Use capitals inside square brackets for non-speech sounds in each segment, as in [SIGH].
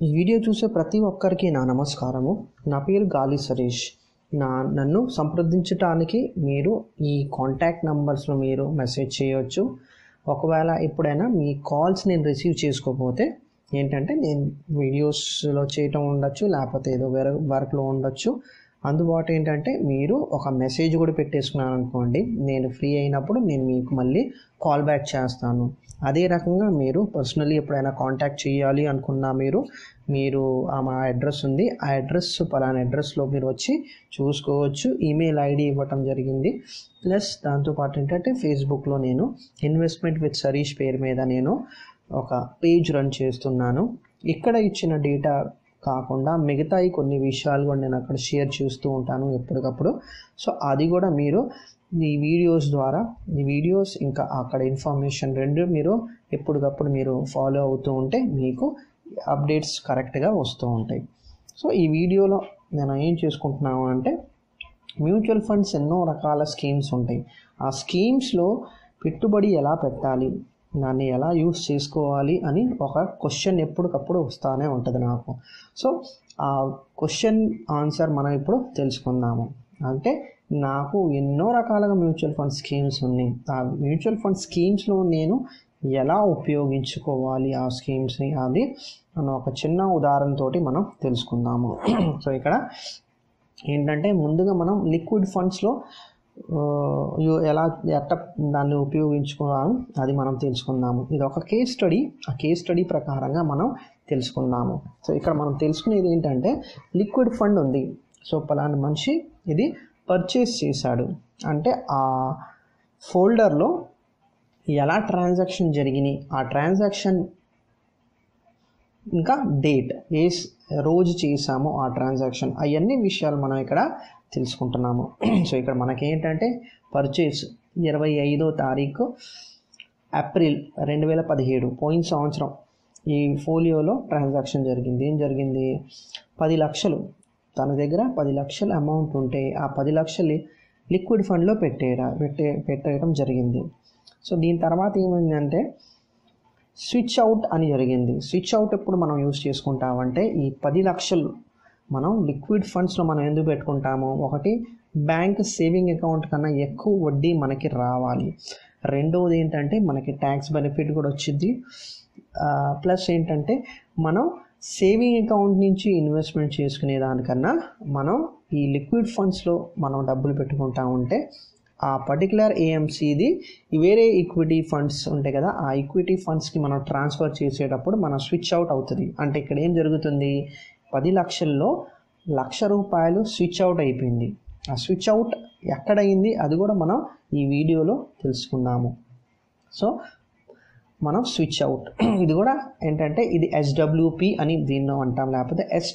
ఈ వీడియో చూసే ప్రతి ఒక్కరికి నా నమస్కారము. నా పేరు గాలి సురేష్. నా నన్ను సంప్రదించటానికి మీరు ఈ కాంటాక్ట్ నంబర్స్లో మీరు మెసేజ్ చేయవచ్చు ఒకవేళ ఎప్పుడైనా మీ కాల్స్ నేను రిసీవ్ చేసుకోకపోతే ఏంటంటే నేను వీడియోస్లో చేయటం ఉండొచ్చు లేకపోతే ఏదో వేరే వర్క్లో ఉండొచ్చు. అందుబాటు ఏంటంటే మీరు ఒక మెసేజ్ కూడా పెట్టేసుకున్నాను అనుకోండి నేను ఫ్రీ అయినప్పుడు నేను మీకు మళ్ళీ కాల్ బ్యాక్ చేస్తాను. అదే రకంగా మీరు పర్సనలీ ఎప్పుడైనా కాంటాక్ట్ చేయాలి అనుకున్నా మీరు మీరు ఆ మా అడ్రస్ ఉంది. ఆ అడ్రస్ పలానా అడ్రస్లో మీరు వచ్చి చూసుకోవచ్చు. ఈమెయిల్ ఐడి ఇవ్వటం జరిగింది. ప్లస్ దాంతోపాటు ఏంటంటే ఫేస్బుక్లో నేను ఇన్వెస్ట్మెంట్ విత్ సరీష్ పేరు మీద నేను ఒక పేజ్ రన్ చేస్తున్నాను. ఇక్కడ ఇచ్చిన డేటా కాకుండా మిగతాయి కొన్ని విషయాలు కూడా నేను అక్కడ షేర్ చేస్తూ ఉంటాను ఎప్పటికప్పుడు. సో అది కూడా మీరు ఈ వీడియోస్ ద్వారా ఈ వీడియోస్ ఇంకా అక్కడ ఇన్ఫర్మేషన్ రెండు మీరు ఎప్పటికప్పుడు మీరు ఫాలో అవుతూ ఉంటే మీకు అప్డేట్స్ కరెక్ట్గా వస్తూ ఉంటాయి. సో ఈ వీడియోలో నేను ఏం చేసుకుంటున్నాను అంటే మ్యూచువల్ ఫండ్స్ ఎన్నో రకాల స్కీమ్స్ ఉంటాయి. ఆ స్కీమ్స్లో పెట్టుబడి ఎలా పెట్టాలి? దాన్ని ఎలా యూస్ చేసుకోవాలి అని ఒక క్వశ్చన్ ఎప్పటికప్పుడు వస్తూనే ఉంటుంది నాకు. సో ఆ క్వశ్చన్ ఆన్సర్ మనం ఇప్పుడు తెలుసుకుందాము. అంటే నాకు ఎన్నో రకాలుగా మ్యూచువల్ ఫండ్ స్కీమ్స్ ఉన్నాయి. ఆ మ్యూచువల్ ఫండ్ స్కీమ్స్లో నేను ఎలా ఉపయోగించుకోవాలి ఆ స్కీమ్స్ని అది మనం ఒక చిన్న ఉదాహరణతోటి మనం తెలుసుకుందాము. [CLEARS THROAT] సో ఇక్కడ ఏంటంటే ముందుగా మనం లిక్విడ్ ఫండ్స్లో Uh, ఎలా ఎట్ట దాన్ని ఉపయోగించుకున్నాను అది మనం తెలుసుకుందాము. ఇది ఒక కేస్ స్టడీ ఆ కేస్ స్టడీ ప్రకారంగా మనం తెలుసుకుందాము. సో ఇక్కడ మనం తెలుసుకునేది ఏంటంటే లిక్విడ్ ఫండ్ ఉంది. సో పలానా మనిషి ఇది పర్చేస్ చేశాడు. అంటే ఆ ఫోల్డర్లో ఎలా ట్రాన్సాక్షన్ జరిగినాయి? ఆ ట్రాన్సాక్షన్ ఇంకా డేట్ ఏ రోజు చేసామో ఆ ట్రాన్సాక్షన్ అవన్నీ విషయాలు మనం ఇక్కడ తెలుసుకుంటున్నాము. [CLEARS THROAT] సో ఇక్కడ మనకి ఏంటంటే పర్చేస్ ఇరవై ఐదో తారీఖు ఏప్రిల్ రెండు వేల పదిహేడు పోయిన సంవత్సరం ఈ ఫోలియోలో ట్రాన్సాక్షన్ జరిగింది. ఏం జరిగింది? పది లక్షలు. తన దగ్గర పది లక్షల అమౌంట్ ఉంటే ఆ పది లక్షలు లిక్విడ్ ఫండ్లో పెట్టేయడం పెట్టే పెట్టేయడం జరిగింది. సో దీని తర్వాత ఏమైందంటే స్విచ్ అవుట్ అని జరిగింది. స్విచ్ అవుట్ ఎప్పుడు మనం యూస్ చేసుకుంటామంటే ఈ పది లక్షలు మనం లిక్విడ్ ఫండ్స్లో మనం ఎందుకు పెట్టుకుంటాము? ఒకటి బ్యాంక్ సేవింగ్ అకౌంట్ కన్నా ఎక్కువ వడ్డీ మనకి రావాలి. రెండవది ఏంటంటే మనకి ట్యాక్స్ బెనిఫిట్ కూడా వచ్చింది ప్లస్ ఏంటంటే మనం సేవింగ్ అకౌంట్ నుంచి ఇన్వెస్ట్మెంట్ చేసుకునే దానికన్నా మనం ఈ లిక్విడ్ ఫండ్స్లో మనం డబ్బులు పెట్టుకుంటా ఉంటే ఆ పర్టికులర్ ఏఎంసీది వేరే ఈక్విటీ ఫండ్స్ ఉంటాయి కదా ఆ ఈక్విటీ ఫండ్స్కి మనం ట్రాన్స్ఫర్ చేసేటప్పుడు మనం స్విచ్ అవుట్ అవుతుంది. అంటే ఇక్కడ ఏం జరుగుతుంది? పది లక్షల్లో లక్ష రూపాయలు స్విచ్ అవుట్ అయిపోయింది. ఆ స్విచ్ అవుట్ ఎక్కడైంది? అది కూడా మనం ఈ వీడియోలో తెలుసుకున్నాము సో మనం స్విచ్ అవుట్ [CLEARS THROAT] ఇది కూడా ఏంటంటే ఇది ఎస్డబ్ల్యూపి అని దీన్ని అంటాం. లేకపోతే ఎస్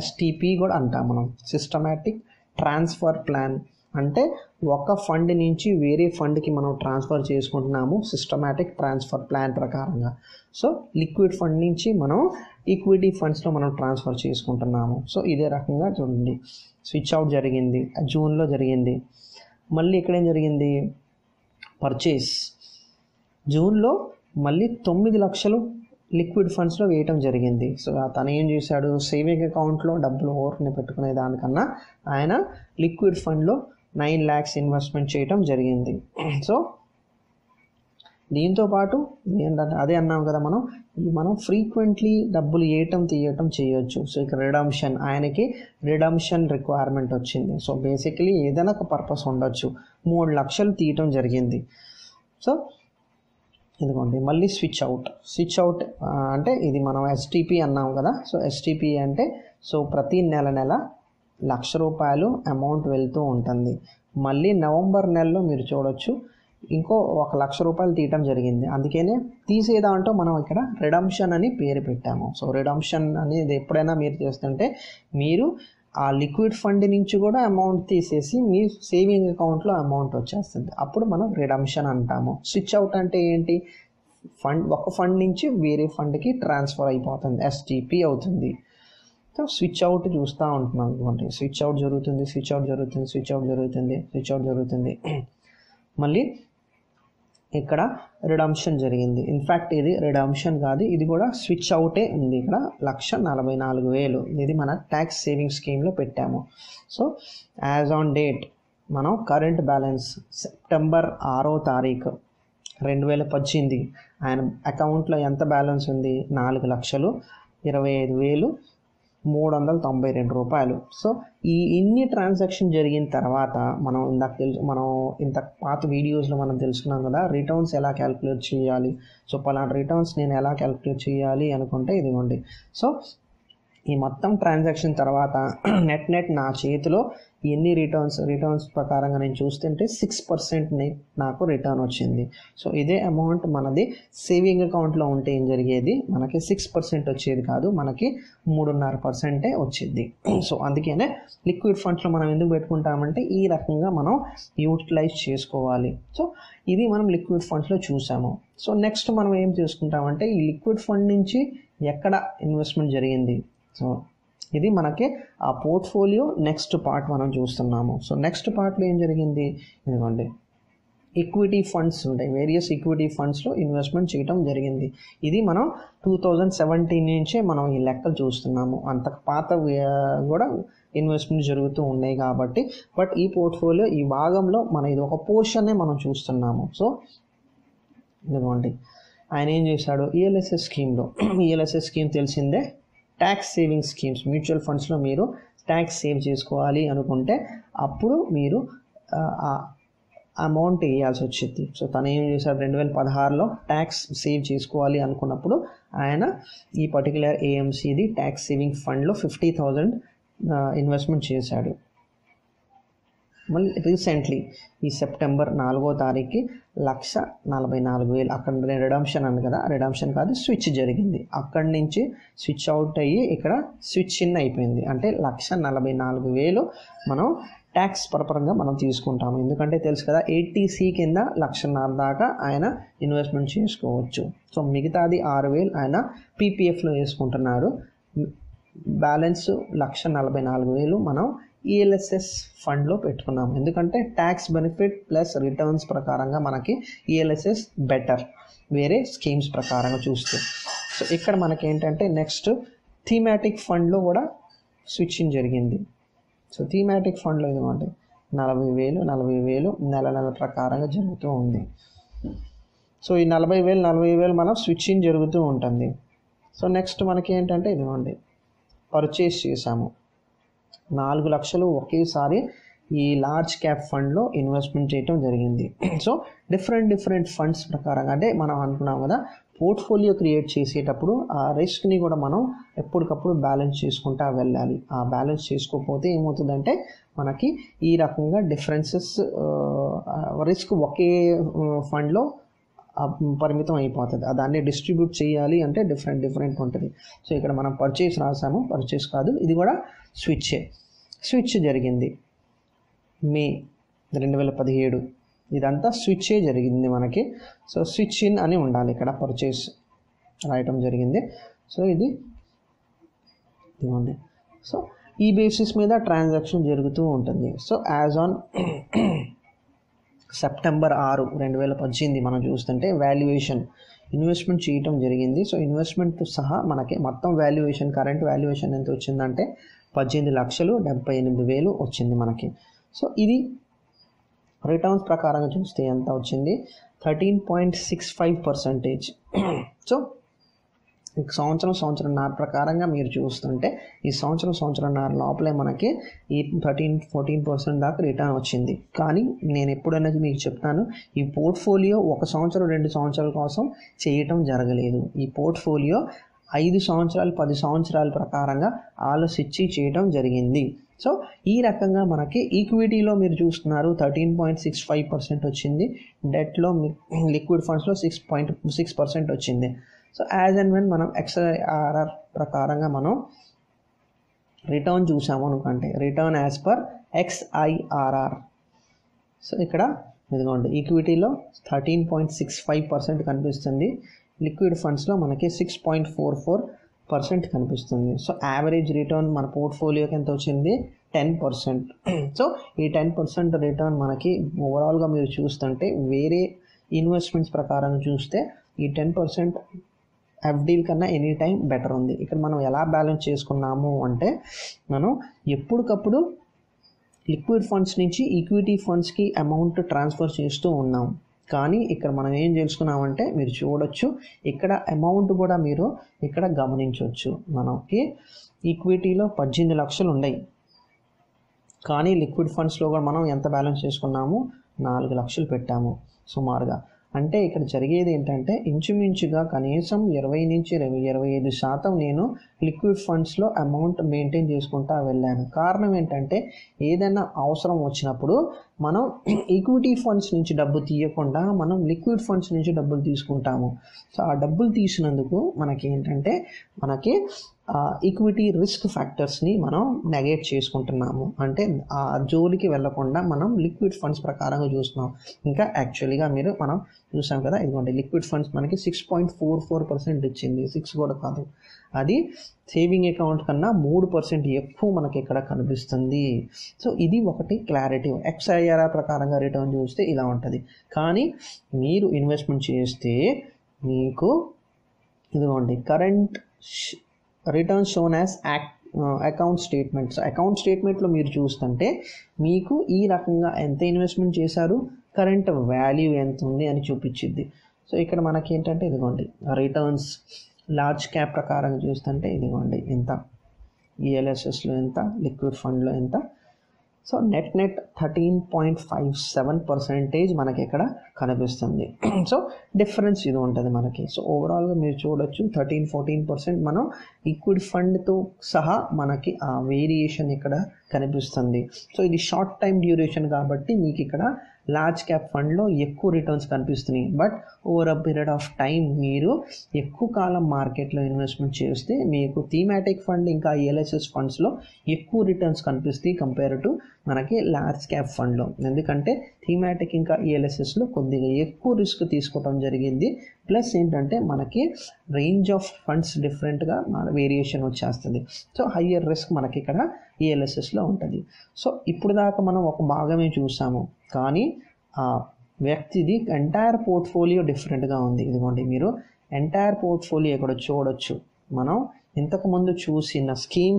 ఎస్టీపీ కూడా అంటాం మనం. సిస్టమేటిక్ ట్రాన్స్ఫర్ ప్లాన్ అంటే ఒక ఫండ్ నుంచి వేరే ఫండ్కి మనం ట్రాన్స్ఫర్ చేసుకుంటున్నాము సిస్టమాటిక్ ట్రాన్స్ఫర్ ప్లాన్ ప్రకారంగా. సో లిక్విడ్ ఫండ్ నుంచి మనం ఈక్విటీ ఫండ్స్లో మనం ట్రాన్స్ఫర్ చేసుకుంటున్నాము. సో ఇదే రకంగా చూడండి. స్విచ్ అవుట్ జరిగింది జూన్లో జరిగింది. మళ్ళీ ఇక్కడేం జరిగింది? పర్చేస్. జూన్లో మళ్ళీ తొమ్మిది లక్షలు లిక్విడ్ ఫండ్స్లో వేయటం జరిగింది. సో తను ఏం చేశాడు? సేవింగ్ అకౌంట్లో డబ్బులు ఓవర్ని పెట్టుకునే దానికన్నా ఆయన లిక్విడ్ ఫండ్లో నైన్ ల్యాక్స్ ఇన్వెస్ట్మెంట్ చేయటం జరిగింది. సో దీంతో పాటు ఏంటంటే అదే అన్నాం కదా మనం మనం ఫ్రీక్వెంట్లీ డబ్బులు వేయటం తీయటం చేయొచ్చు. సో ఇక్కడ రిడమ్షన్ ఆయనకి రిడమ్షన్ రిక్వైర్మెంట్ వచ్చింది. సో బేసికలీ ఏదైనా ఒక పర్పస్ ఉండొచ్చు. మూడు లక్షలు తీయటం జరిగింది. సో ఇదిగోండి మళ్ళీ స్విచ్ అవుట్. స్విచ్ అవుట్ అంటే ఇది మనం ఎస్టీపీ అన్నాం కదా. సో ఎస్టీపీ అంటే సో ప్రతి నెల నెల లక్ష రూపాయలు అమౌంట్ వెళ్తూ ఉంటుంది. మళ్ళీ నవంబర్ నెలలో మీరు చూడొచ్చు ఇంకో ఒక లక్ష రూపాయలు తీయటం జరిగింది. అందుకనే తీసేదాంటో మనం ఇక్కడ రిడమ్షన్ అని పేరు పెట్టాము. సో రిడమ్షన్ అనేది ఎప్పుడైనా మీరు చేస్తుంటే మీరు ఆ లిక్విడ్ ఫండ్ నుంచి కూడా అమౌంట్ తీసేసి మీ సేవింగ్ అకౌంట్లో అమౌంట్ వచ్చేస్తుంది. అప్పుడు మనం రిడమ్షన్ అంటాము. స్విచ్ అవుట్ అంటే ఏంటి? ఫండ్ ఒక ఫండ్ నుంచి వేరే ఫండ్కి ట్రాన్స్ఫర్ అయిపోతుంది ఎస్టీపీ అవుతుంది. సో స్విచ్ అవుట్ చూస్తూ ఉంటున్నాం అనుకోండి. స్విచ్ అవుట్ జరుగుతుంది స్విచ్ అవుట్ జరుగుతుంది స్విచ్ అవుట్ జరుగుతుంది స్విచ్ అవుట్ జరుగుతుంది. మళ్ళీ ఇక్కడ రిడమ్షన్ జరిగింది. ఇన్ఫ్యాక్ట్ ఇది రిడమ్షన్ కాదు ఇది కూడా స్విచ్ అవుటే ఉంది. ఇక్కడ లక్ష నలభై నాలుగు వేలు. ఇది మన ట్యాక్స్ సేవింగ్ స్కీమ్లో పెట్టాము. సో యాజ్ ఆన్ డేట్ మనం కరెంట్ బ్యాలెన్స్ సెప్టెంబర్ ఆరో తారీఖు రెండు వేల పద్దెనిమిది. ఆయన అకౌంట్లో ఎంత బ్యాలెన్స్ ఉంది? నాలుగు లక్షలు ఇరవై ఐదు వేలు మూడు వందల తొంభై రెండు రూపాయలు. సో ఈ ఇన్ని ట్రాన్సాక్షన్ జరిగిన తర్వాత మనం ఇందాక తెలుసు మనం ఇంత పాత వీడియోస్లో మనం తెలుసుకున్నాం కదా రిటర్న్స్ ఎలా క్యాలిక్యులేట్ చేయాలి? సో పలానా రిటర్న్స్ నేను ఎలా క్యాలిక్యులేట్ చేయాలి అనుకుంటే ఇదిగోండి. సో ఈ మొత్తం ట్రాన్సాక్షన్ తర్వాత [CLEARS THROAT] నెట్ నెట్ నా చేతిలో ఎన్ని రిటర్న్స్ రిటర్న్స్ ప్రకారంగా నేను చూస్తుంటే సిక్స్ పర్సెంట్ నాకు రిటర్న్ వచ్చింది. సో ఇదే అమౌంట్ మనది సేవింగ్ అకౌంట్లో ఉంటే ఏం జరిగేది? మనకి సిక్స్ పర్సెంట్ వచ్చేది కాదు మనకి మూడున్నర పర్సెంటే వచ్చింది. [CLEARS THROAT] సో అందుకనే లిక్విడ్ ఫండ్స్లో మనం ఎందుకు పెట్టుకుంటామంటే ఈ రకంగా మనం యూటిలైజ్ చేసుకోవాలి. సో ఇది మనం లిక్విడ్ ఫండ్స్లో చూసాము. సో నెక్స్ట్ మనం ఏం చేసుకుంటామంటే ఈ లిక్విడ్ ఫండ్ నుంచి ఎక్కడ ఇన్వెస్ట్మెంట్ జరిగింది? సో ఇది మనకి ఆ పోర్ట్ఫోలియో నెక్స్ట్ పార్ట్ మనం చూస్తున్నాము. సో నెక్స్ట్ పార్ట్లో ఏం జరిగింది? ఇదిగోండి. ఈక్విటీ ఫండ్స్ ఉంటాయి. వేరియస్ ఈక్విటీ ఫండ్స్లో ఇన్వెస్ట్మెంట్ చేయడం జరిగింది. ఇది మనం టూ థౌజండ్ సెవెంటీన్ నుంచే మనం ఈ లెక్కలు చూస్తున్నాము. అంత పాత కూడా ఇన్వెస్ట్మెంట్ జరుగుతూ ఉన్నాయి కాబట్టి. బట్ ఈ పోర్ట్ఫోలియో ఈ భాగంలో మన ఇది ఒక పోర్షన్నే మనం చూస్తున్నాము. సో ఇదిగోండి. ఆయన ఏం చేశాడు? ఈఎల్ఎస్ఎస్ స్కీమ్లో ఈఎల్ఎస్ఎస్ స్కీమ్ తెలిసిందే? ట్యాక్స్ సేవింగ్ స్కీమ్స్ మ్యూచువల్ ఫండ్స్లో మీరు ట్యాక్స్ సేవ్ చేసుకోవాలి అనుకుంటే అప్పుడు మీరు అమౌంట్ వేయాల్సి వచ్చింది. సో తను ఏం చేశాడు? రెండు వేల పదహారులో ట్యాక్స్ సేవ్ చేసుకోవాలి అనుకున్నప్పుడు ఆయన ఈ పర్టికులర్ ఏఎంసీది ట్యాక్స్ సేవింగ్ ఫండ్లో ఫిఫ్టీ థౌజండ్ ఇన్వెస్ట్మెంట్ చేశాడు. మళ్ళీ రీసెంట్లీ ఈ సెప్టెంబర్ నాలుగో తారీఖుకి లక్ష నలభై నాలుగు వేలు. అక్కడ రిడమ్షన్ అని కదా రిడమ్షన్ కాదు స్విచ్ జరిగింది. అక్కడి నుంచి స్విచ్ అవుట్ అయ్యి ఇక్కడ స్విచ్ ఇన్ అయిపోయింది. అంటే లక్ష నలభై నాలుగు వేలు మనం ట్యాక్స్ పరపరంగా మనం తీసుకుంటాము. ఎందుకంటే తెలుసు కదా ఏటీసీ కింద లక్షన్నర దాకా ఆయన ఇన్వెస్ట్మెంట్ చేసుకోవచ్చు. సో మిగతాది ఆరు వేలు ఆయన పీపీఎఫ్లో వేసుకుంటున్నాడు. బ్యాలెన్స్ లక్ష నలభై నాలుగు వేలు మనం ఈఎల్ఎస్ఎస్ ఫండ్లో పెట్టుకున్నాము. ఎందుకంటే ట్యాక్స్ బెనిఫిట్ ప్లస్ రిటర్న్స్ ప్రకారంగా మనకి ఈఎల్ఎస్ఎస్ బెటర్ వేరే స్కీమ్స్ ప్రకారంగా చూస్తే. సో ఇక్కడ మనకి ఏంటంటే నెక్స్ట్ థీమాటిక్ ఫండ్లో కూడా స్విచ్చింగ్ జరిగింది. సో థీమాటిక్ ఫండ్లో ఇదిగోండి నలభై వేలు నలభై వేలు నెల నెల ప్రకారంగా జరుగుతూ ఉంది. సో ఈ నలభై వేలు నలభై వేలు మనం స్విచ్చింగ్ జరుగుతూ ఉంటుంది. సో నెక్స్ట్ మనకి ఏంటంటే ఇదిగోండి. పర్చేస్ చేసాము. నాలుగు లక్షలు ఒకేసారి ఈ లార్జ్ క్యాప్ ఫండ్లో ఇన్వెస్ట్మెంట్ చేయటం జరిగింది. సో డిఫరెంట్ డిఫరెంట్ ఫండ్స్ ప్రకారంగా అంటే మనం అనుకున్నాం కదా పోర్ట్ఫోలియో క్రియేట్ చేసేటప్పుడు ఆ రిస్క్ని కూడా మనం ఎప్పటికప్పుడు బ్యాలెన్స్ చేసుకుంటా వెళ్ళాలి. ఆ బ్యాలెన్స్ చేసుకోకపోతే ఏమవుతుందంటే మనకి ఈ రకంగా డిఫరెన్సెస్ రిస్క్ ఒకే ఫండ్లో పరిమితం అయిపోతుంది. దాన్ని డిస్ట్రిబ్యూట్ చేయాలి అంటే డిఫరెంట్ డిఫరెంట్ ఉంటుంది. సో ఇక్కడ మనం పర్చేస్ రాసాము. పర్చేస్ కాదు. ఇది కూడా స్విచ్చే స్విచ్ జరిగింది. మే రెండు వేల పదిహేడు. ఇదంతా స్విచ్చే జరిగింది మనకి. సో స్విచ్ ఇన్ అని ఉండాలి ఇక్కడ పర్చేస్ రాయటం జరిగింది. సో ఇది ఇదిగోండి. సో ఈ బేసిస్ మీద ట్రాన్సాక్షన్ జరుగుతూ ఉంటుంది. సో యాజ్ ఆన్ సెప్టెంబర్ ఆరు రెండు వేల పద్దెనిమిది మనం చూస్తుంటే వాల్యుయేషన్ ఇన్వెస్ట్మెంట్ చేయటం జరిగింది. సో ఇన్వెస్ట్మెంట్ సహా మనకి మొత్తం వాల్యుయేషన్ కరెంట్ వాల్యుయేషన్ ఎంత వచ్చిందంటే పద్దెనిమిది లక్షలు డెబ్బై ఎనిమిది వేలు వచ్చింది మనకి. సో ఇది రిటర్న్స్ ప్రకారంగా చూస్తే ఎంత వచ్చింది? Thirteen point six five percentage. So సంవత్సరం సంవత్సరంన్నర ప్రకారంగా మీరు చూస్తుంటే ఈ సంవత్సరం సంవత్సరంన్నర లోపలే మనకి ఈ థర్టీన్ ఫోర్టీన్ పర్సెంట్ దాకా రిటర్న్ వచ్చింది. కానీ నేను ఎప్పుడైనా మీకు చెప్తాను ఈ పోర్ట్ఫోలియో ఒక సంవత్సరం రెండు సంవత్సరాల కోసం చేయటం జరగలేదు. ఈ పోర్ట్ఫోలియో ఐదు సంవత్సరాలు పది సంవత్సరాల ప్రకారంగా ఆలోచించి చేయటం జరిగింది. సో ఈ రకంగా మనకి ఈక్విటీలో మీరు చూస్తున్నారు thirteen point six five percent వచ్చింది. డెట్లో లిక్విడ్ ఫండ్స్లో సిక్స్ పాయింట్ సిక్స్ పర్సెంట్ వచ్చింది. సో యాజ్ అండ్ వెన్ మనం ఎక్స్ఆర్ఆర్ ప్రకారంగా మనం రిటర్న్ చూసాము అనుకుంటే return as per XIRR so ఇక్కడ ఇదిగోండి. ఈక్విటీలో thirteen point six five percent కనిపిస్తుంది. లిక్విడ్ ఫండ్స్లో మనకి six point four four percent కనిపిస్తుంది. సో యావరేజ్ రిటర్న్ మన పోర్ట్ఫోలియోకి ఎంత వచ్చింది? టెన్ పర్సెంట్ సో ఈ టెన్ పర్సెంట్ రిటర్న్ మనకి ఓవరాల్గా మీరు చూస్తుంటే వేరే ఇన్వెస్ట్మెంట్స్ ప్రకారం చూస్తే ఈ టెన్ పర్సెంట్ ఎఫ్డీల కన్నా ఎనీ టైం బెటర్ ఉంది. ఇక్కడ మనం ఎలా బ్యాలెన్స్ చేసుకున్నాము అంటే మనం ఎప్పటికప్పుడు లిక్విడ్ ఫండ్స్ నుంచి ఈక్విటీ ఫండ్స్కి అమౌంట్ ట్రాన్స్ఫర్ చేస్తూ ఉన్నాం. కానీ ఇక్కడ మనం ఏం చేసుకున్నామంటే మీరు చూడొచ్చు ఇక్కడ అమౌంట్ కూడా మీరు ఇక్కడ గమనించవచ్చు మనకి ఈక్విటీలో పద్దెనిమిది లక్షలు ఉన్నాయి. కానీ లిక్విడ్ ఫండ్స్లో కూడా మనం ఎంత బ్యాలెన్స్ చేసుకున్నాము? నాలుగు లక్షలు పెట్టాము. సుమారుగా అంటే ఇక్కడ జరిగేది ఏంటంటే ఇంచుమించుగా కనీసం ఇరవై నుంచి ఇరవై ఇరవై ఐదు శాతం నేను లిక్విడ్ ఫండ్స్లో అమౌంట్ మెయింటైన్ చేసుకుంటా వెళ్ళాను. కారణం ఏంటంటే ఏదైనా అవసరం వచ్చినప్పుడు మనం ఈక్విటీ ఫండ్స్ నుంచి డబ్బు తీయకుండా మనం లిక్విడ్ ఫండ్స్ నుంచి డబ్బులు తీసుకుంటాము. సో ఆ డబ్బులు తీసినందుకు మనకి ఏంటంటే మనకి ఈక్విటీ రిస్క్ ఫ్యాక్టర్స్ని మనం నెగేట్ చేసుకుంటున్నాము. అంటే ఆ జోలికి వెళ్ళకుండా మనం లిక్విడ్ ఫండ్స్ ప్రకారంగా చూస్తున్నాం. ఇంకా యాక్చువల్గా మీరు మనం చూసాం కదా ఇదిగోండి లిక్విడ్ ఫండ్స్ మనకి six point four four percent ఇచ్చింది. సిక్స్ కూడా కాదు. అది సేవింగ్ అకౌంట్ కన్నా మూడు పర్సెంట్ ఎక్కువ మనకి ఇక్కడ కనిపిస్తుంది. సో ఇది ఒకటి క్లారిటీ ఎక్స్ఐఆర్ఆర్ ప్రకారంగా రిటర్న్ చూస్తే ఇలా ఉంటుంది. కానీ మీరు ఇన్వెస్ట్మెంట్ చేస్తే మీకు ఇదిగోండి current return shown as act account statements account స్టేట్మెంట్లో మీరు చూస్తుంటే మీకు ఈ రకంగా ఎంత ఇన్వెస్ట్మెంట్ చేశారు? కరెంట్ వాల్యూ ఎంత ఉంది అని చూపించింది సో ఇక్కడ మనకి ఏంటంటే ఇదిగోండి రిటర్న్స్ లార్జ్ క్యాప్ ప్రకారం చూస్తుంటే ఇదిగోండి ఎంత ఈఎల్ఎస్ఎస్లో ఎంత లిక్విడ్ ఫండ్లో ఎంత so net net thirteen point five seven percentage మనకి ఇక్కడ కనిపిస్తుంది. [CLEARS THROAT] సో డిఫరెన్స్ ఇది ఉంటుంది మనకి. సో ఓవరాల్గా మీరు చూడొచ్చు థర్టీన్ ఫోర్టీన్ పర్సెంట్ మనం ఈక్విడ్ ఫండ్తో సహా మనకి ఆ వేరియేషన్ ఇక్కడ కనిపిస్తుంది. సో ఇది షార్ట్ టైం డ్యూరేషన్ కాబట్టి మీకు ఇక్కడ లార్జ్ క్యాప్ ఫండ్లో ఎక్కువ రిటర్న్స్ కనిపిస్తున్నాయి. But over a period of time మీరు ఎక్కువ కాలం మార్కెట్లో ఇన్వెస్ట్మెంట్ చేస్తే మీకు థీమాటిక్ ఫండ్ ఇంకా ఎల్ఎస్ఎస్ ఫండ్స్లో ఎక్కువ రిటర్న్స్ కనిపిస్తాయి కంపేర్ టు మనకి లార్జ్ క్యాప్ ఫండ్లో ఎందుకంటే థీమాటిక్ ఇంకా ఈఎల్ఎస్ఎస్లో కొద్దిగా ఎక్కువ రిస్క్ తీసుకోవడం జరిగింది. ప్లస్ ఏంటంటే మనకి రేంజ్ ఆఫ్ ఫండ్స్ డిఫరెంట్గా మన వేరియేషన్ వచ్చేస్తుంది. సో హయ్యర్ రిస్క్ మనకి ఇక్కడ ఈఎల్ఎస్ఎస్లో ఉంటుంది. సో ఇప్పుడు దాకా మనం ఒక భాగమే చూసాము. కానీ ఆ వ్యక్తిది ఎంటైర్ పోర్ట్ఫోలియో డిఫరెంట్గా ఉంది. ఇదిగోండి మీరు. ఎంటైర్ పోర్ట్ఫోలియో ఇక్కడ చూడొచ్చు. మనం ఇంతకుముందు చూసిన స్కీమ్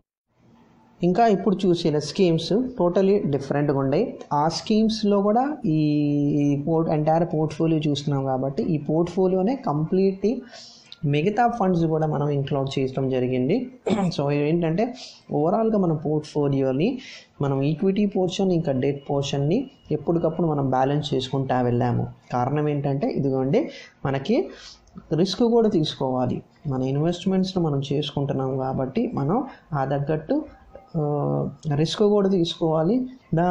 ఇంకా ఇప్పుడు చూసిన స్కీమ్స్ టోటలీ డిఫరెంట్గా ఉన్నాయి. ఆ స్కీమ్స్లో కూడా ఈ పోర్ట్ ఎంటైర్ పోర్ట్ఫోలియో చూస్తున్నాం కాబట్టి ఈ పోర్ట్ఫోలియోనే కంప్లీట్లీ మిగతా ఫండ్స్ కూడా మనం ఇంక్లూడ్ చేయడం జరిగింది. [CLEARS THROAT] సో ఏంటంటే ఓవరాల్గా మన పోర్ట్ఫోలియోని మనం ఈక్విటీ పోర్షన్ ఇంకా డెట్ పోర్షన్ని ఎప్పటికప్పుడు మనం బ్యాలెన్స్ చేసుకుంటా వెళ్ళాము. కారణం ఏంటంటే ఇదిగోండి మనకి రిస్క్ కూడా తీసుకోవాలి. మన ఇన్వెస్ట్మెంట్స్ను మనం చేసుకుంటున్నాం కాబట్టి మనం ఆ తగ్గట్టు రిస్క్ కూడా తీసుకోవాలి. దా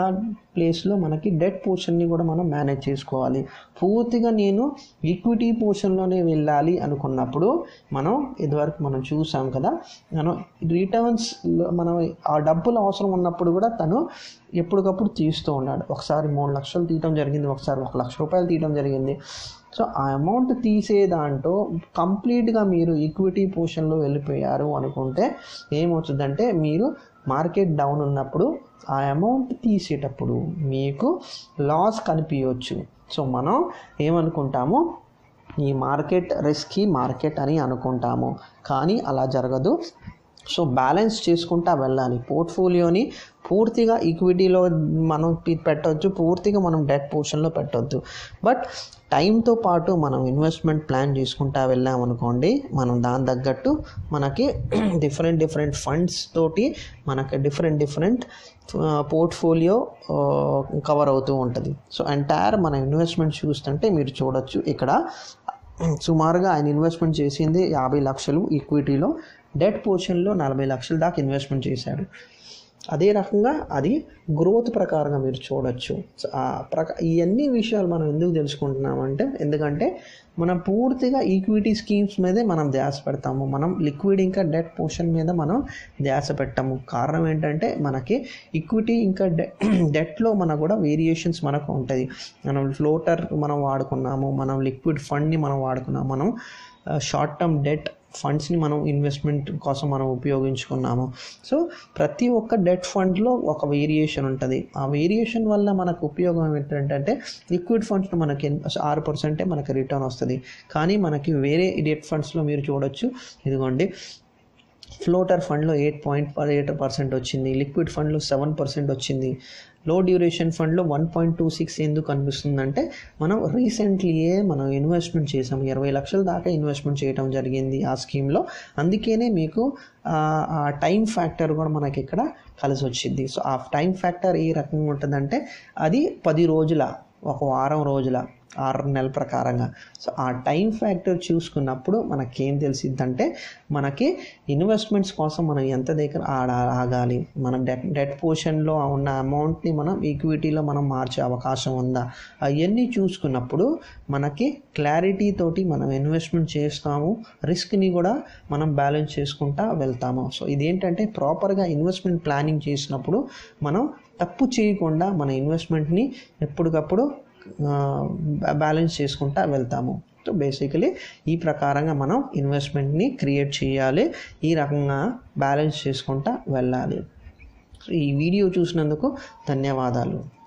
ప్లేస్లో మనకి డెట్ పోర్షన్ని కూడా మనం మేనేజ్ చేసుకోవాలి. పూర్తిగా నేను ఈక్విటీ పోర్షన్లోనే వెళ్ళాలి అనుకున్నప్పుడు మనం ఇదివరకు మనం చూసాం కదా మనం రిటర్న్స్ మనం ఆ డబ్బులు అవసరం ఉన్నప్పుడు కూడా తను ఎప్పటికప్పుడు తీస్తూ ఉన్నాడు. ఒకసారి మూడు లక్షలు తీయటం జరిగింది ఒకసారి ఒక లక్ష రూపాయలు తీయటం జరిగింది. సో ఆ అమౌంట్ తీసే దాంట్లో కంప్లీట్గా మీరు ఈక్విటీ పోర్షన్లో వెళ్ళిపోయారు అనుకుంటే ఏమవుతుందంటే మీరు మార్కెట్ డౌన్ ఉన్నప్పుడు ఆ అమౌంట్ తీసేటప్పుడు మీకు లాస్ కనిపించవచ్చు సో మనం ఏమనుకుంటాము? ఈ మార్కెట్ రిస్కీ మార్కెట్ అని అనుకుంటాము. కానీ అలా జరగదు. సో బ్యాలెన్స్ చేసుకుంటా వెళ్ళాలి. పోర్ట్ఫోలియోని పూర్తిగా ఈక్విటీలో మనం పెట్టవచ్చు పూర్తిగా మనం డెట్ పోర్షన్లో పెట్టవద్దు బట్ టైంతో పాటు మనం ఇన్వెస్ట్మెంట్ ప్లాన్ చేసుకుంటా వెళ్ళాం అనుకోండి మనం దాని తగ్గట్టు మనకి [CLEARS THROAT] డిఫరెంట్ డిఫరెంట్ ఫండ్స్ తోటి మనకి డిఫరెంట్ డిఫరెంట్ పోర్ట్ఫోలియో కవర్ అవుతూ ఉంటుంది. సో ఎంటైర్ మన ఇన్వెస్ట్మెంట్ చూస్తుంటే మీరు చూడొచ్చు ఇక్కడ. సుమారుగా ఆయన ఇన్వెస్ట్మెంట్ చేసింది యాభై లక్షలు ఈక్విటీలో డెట్ పోర్షన్లో నలభై లక్షల దాకా ఇన్వెస్ట్మెంట్ చేశాడు. అదే రకంగా అది గ్రోత్ ప్రకారంగా మీరు చూడొచ్చు. ప్రక ఇవన్నీ విషయాలు మనం ఎందుకు తెలుసుకుంటున్నామంటే ఎందుకంటే మనం పూర్తిగా ఈక్విటీ స్కీమ్స్ మీదే మనం ధ్యాస పెడతాము. మనం లిక్విడ్ ఇంకా డెట్ పోర్షన్ మీద మనం ధ్యాస పెట్టాము. కారణం ఏంటంటే మనకి ఈక్విటీ ఇంకా డె డెట్లో [CLEARS THROAT] మన కూడా వేరియేషన్స్ మనకు ఉంటుంది మనం ఫ్లోటర్ మనం వాడుకున్నాము. మనం లిక్విడ్ ఫండ్ని మనం వాడుకున్నాము. మనం షార్ట్ టర్మ్ డెట్ ఫండ్స్ని మనం ఇన్వెస్ట్మెంట్ కోసం మనం ఉపయోగించుకున్నాము. సో ప్రతి ఒక్క డెట్ ఫండ్లో ఒక వేరియేషన్ ఉంటుంది. ఆ వేరియేషన్ వల్ల మనకు ఉపయోగం ఏంటంటే లిక్విడ్ ఫండ్స్ మనకి ఆరు పర్సెంటే మనకి రిటర్న్ వస్తుంది. కానీ మనకి వేరే డెట్ ఫండ్స్లో మీరు చూడొచ్చు. ఇదిగోండి ఫ్లోటర్ ఫండ్లో ఎయిట్ పాయింట్ ఎయిట్ పర్సెంట్ వచ్చింది. లిక్విడ్ ఫండ్లో సెవెన్ పర్సెంట్ వచ్చింది. లో డ్యూరేషన్ ఫండ్లో వన్ పాయింట్ టూ సిక్స్ ఎందుకు అనిపిస్తుందంటే మనం రీసెంట్లీయే మనం ఇన్వెస్ట్మెంట్ చేసాము ఇరవై లక్షల దాకా ఇన్వెస్ట్మెంట్ చేయడం జరిగింది ఆ స్కీమ్లో అందుకనే మీకు ఆ టైం ఫ్యాక్టర్ కూడా మనకి ఇక్కడ కలిసి వచ్చింది. సో ఆ టైం ఫ్యాక్టర్ ఏ రకంగా ఉంటుందంటే అది పది రోజుల ఒక వారం రోజుల ఆరు నెలల ప్రకారంగా. సో ఆ టైం ఫ్యాక్టర్ చూసుకున్నప్పుడు మనకేం తెలిసిద్దంటే మనకి ఇన్వెస్ట్మెంట్స్ కోసం మనం ఎంత దగ్గర ఆడ ఆగాలి. మన డెట్ డెట్ పోర్షన్లో ఉన్న అమౌంట్ని మనం ఈక్విటీలో మనం మార్చే అవకాశం ఉందా? అవన్నీ చూసుకున్నప్పుడు మనకి క్లారిటీ తోటి మనం ఇన్వెస్ట్మెంట్ చేస్తాము. రిస్క్ని కూడా మనం బ్యాలెన్స్ చేసుకుంటా వెళ్తాము. సో ఇదేంటంటే ప్రాపర్గా ఇన్వెస్ట్మెంట్ ప్లానింగ్ చేసినప్పుడు మనం తప్పు చేయకుండా మన ఇన్వెస్ట్మెంట్ని ఎప్పటికప్పుడు బ్యాలెన్స్ చేసుకుంటా వెళ్తాము. సో బేసికలీ ఈ ప్రకారంగా మనం ఇన్వెస్ట్మెంట్ని క్రియేట్ చేయాలి. ఈ రకంగా బ్యాలెన్స్ చేసుకుంటా వెళ్ళాలి. ఈ వీడియో చూసినందుకు ధన్యవాదాలు.